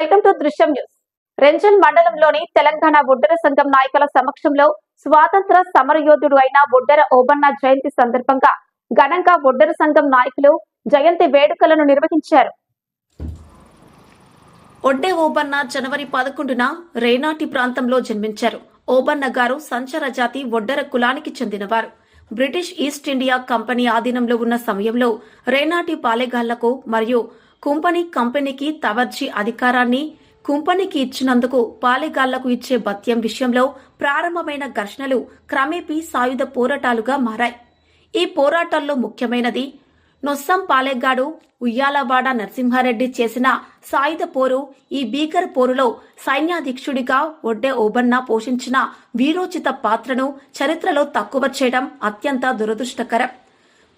Welcome to Drishyam news. రెంజన్ మండలంలోని తెలంగాణ ఒడ్డర సంఘం నాయకుల సమక్షంలో స్వాతంత్ర సమరయోధుడు అయిన ఒడ్డర ఓబన్న జయంతి సందర్భంగా ఘనంగా ఒడ్డర సంఘం నాయకులు జయంతి వేడుకలను నిర్వహించారు. ఒడ్డే ఓబన్న జనవరి పదకొండున రేనాటి ప్రాంతంలో జన్మించారు. ఓబన్న గారు సంచర జాతి ఒడ్డర కులానికి చెందినవారు. బ్రిటిష్ ఈస్ట్ ఇండియా కంపెనీ ఆధీనంలో ఉన్న సమయంలో రేనాటి పాలెగాళ్ళకు మరియు కుంపని కంపెనీకి తవర్జీ అధికారాన్ని కుంపనికి ఇచ్చినందుకు పాలెగాళ్ళకు ఇచ్చే భత్యం విషయంలో ప్రారంభమైన ఘర్షణలు క్రమేపీ సాయుధ పోరాటాలుగా మారాయి. ఈ పోరాటాల్లో ముఖ్యమైనది నొస్సం పాలెగ్గాడు ఉయ్యాలవాడ నరసింహారెడ్డి చేసిన సాయుధ పోరు ఈ భీకర పోరులో సైన్యాధీక్షుడిగా ఒడ్డే ఓబన్న పోషించిన వీరోచిత పాత్రను చరిత్రలో తక్కువ చేయడం అత్యంత దురదృష్టకరం.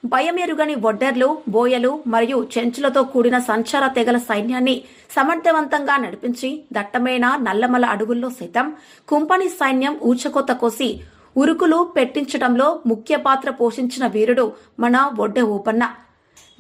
భయమెరుగని ఒడ్డర్లు బోయలు మరియు చెంచులతో కూడిన సంచార తెగల సైన్యాన్ని సమర్థవంతంగా నడిపించి దట్టమైన నల్లమల అడుగుల్లో సైతం కుంపణి సైన్యం ఊచకొత కోసి ఉరుకులు పెట్టించడంలో ముఖ్య పాత్ర పోషించిన వీరుడు మన ఒడ్డె ఓపన్న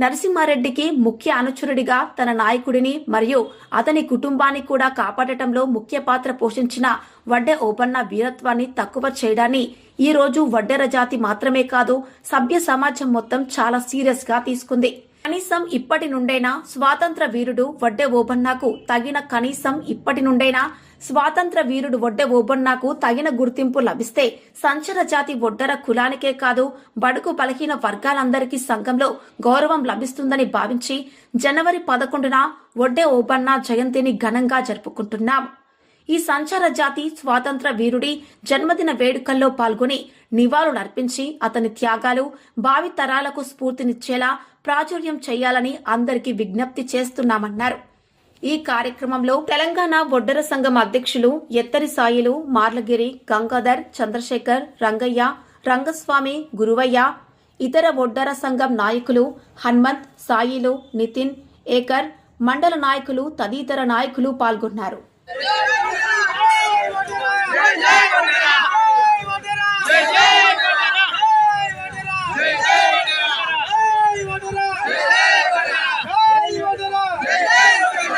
నరసింహారెడ్డికి ముఖ్య అనుచరుడిగా తన నాయకుడిని మరియు అతని కుటుంబాన్ని కూడా కాపాడటంలో ముఖ్య పాత్ర పోషించిన వడ్డె ఓపన్న వీరత్వాన్ని తక్కువ చేయడాన్ని ఈ రోజు వడ్డెర జాతి మాత్రమే కాదు సభ్య సమాజం మొత్తం చాలా సీరియస్గా తీసుకుంది. కనీసం ఇప్పటి నుండైనా స్వాతంత్ర వీరుడు వడ్డే ఓబన్నాకు తగిన కనీసం ఇప్పటి నుండైనా స్వాతంత్ర వీరుడు వడ్డె ఓబన్నాకు తగిన గుర్తింపు లభిస్తే సంచర జాతి ఒడ్డర కులానికే కాదు బడుకు బలహీన వర్గాలందరికీ సంఘంలో గౌరవం లభిస్తుందని భావించి జనవరి పదకొండున వడ్డే ఓబన్నా జయంతిని ఘనంగా జరుపుకుంటున్నాం. ఈ సంచార జాతి స్వాతంత్ర వీరుడి జన్మదిన వేడుకల్లో పాల్గొని నివాళులర్పించి అతని త్యాగాలు భావి తరాలకు స్ఫూర్తినిచ్చేలా ప్రాచుర్యం చేయాలని అందరికీ విజ్ఞప్తి చేస్తున్నామన్నారు. ఈ కార్యక్రమంలో తెలంగాణ ఒడ్డర సంఘం అధ్యక్షులు ఎత్తరి సాయిలు మార్లగిరి గంగాధర్ చంద్రశేఖర్ రంగయ్య రంగస్వామి గురువయ్య ఇతర ఒడ్డర సంఘం నాయకులు హన్మంత్ సాయిలు నితిన్ ఏకర్ మండల నాయకులు తదితర నాయకులు పాల్గొన్నారు. Amen.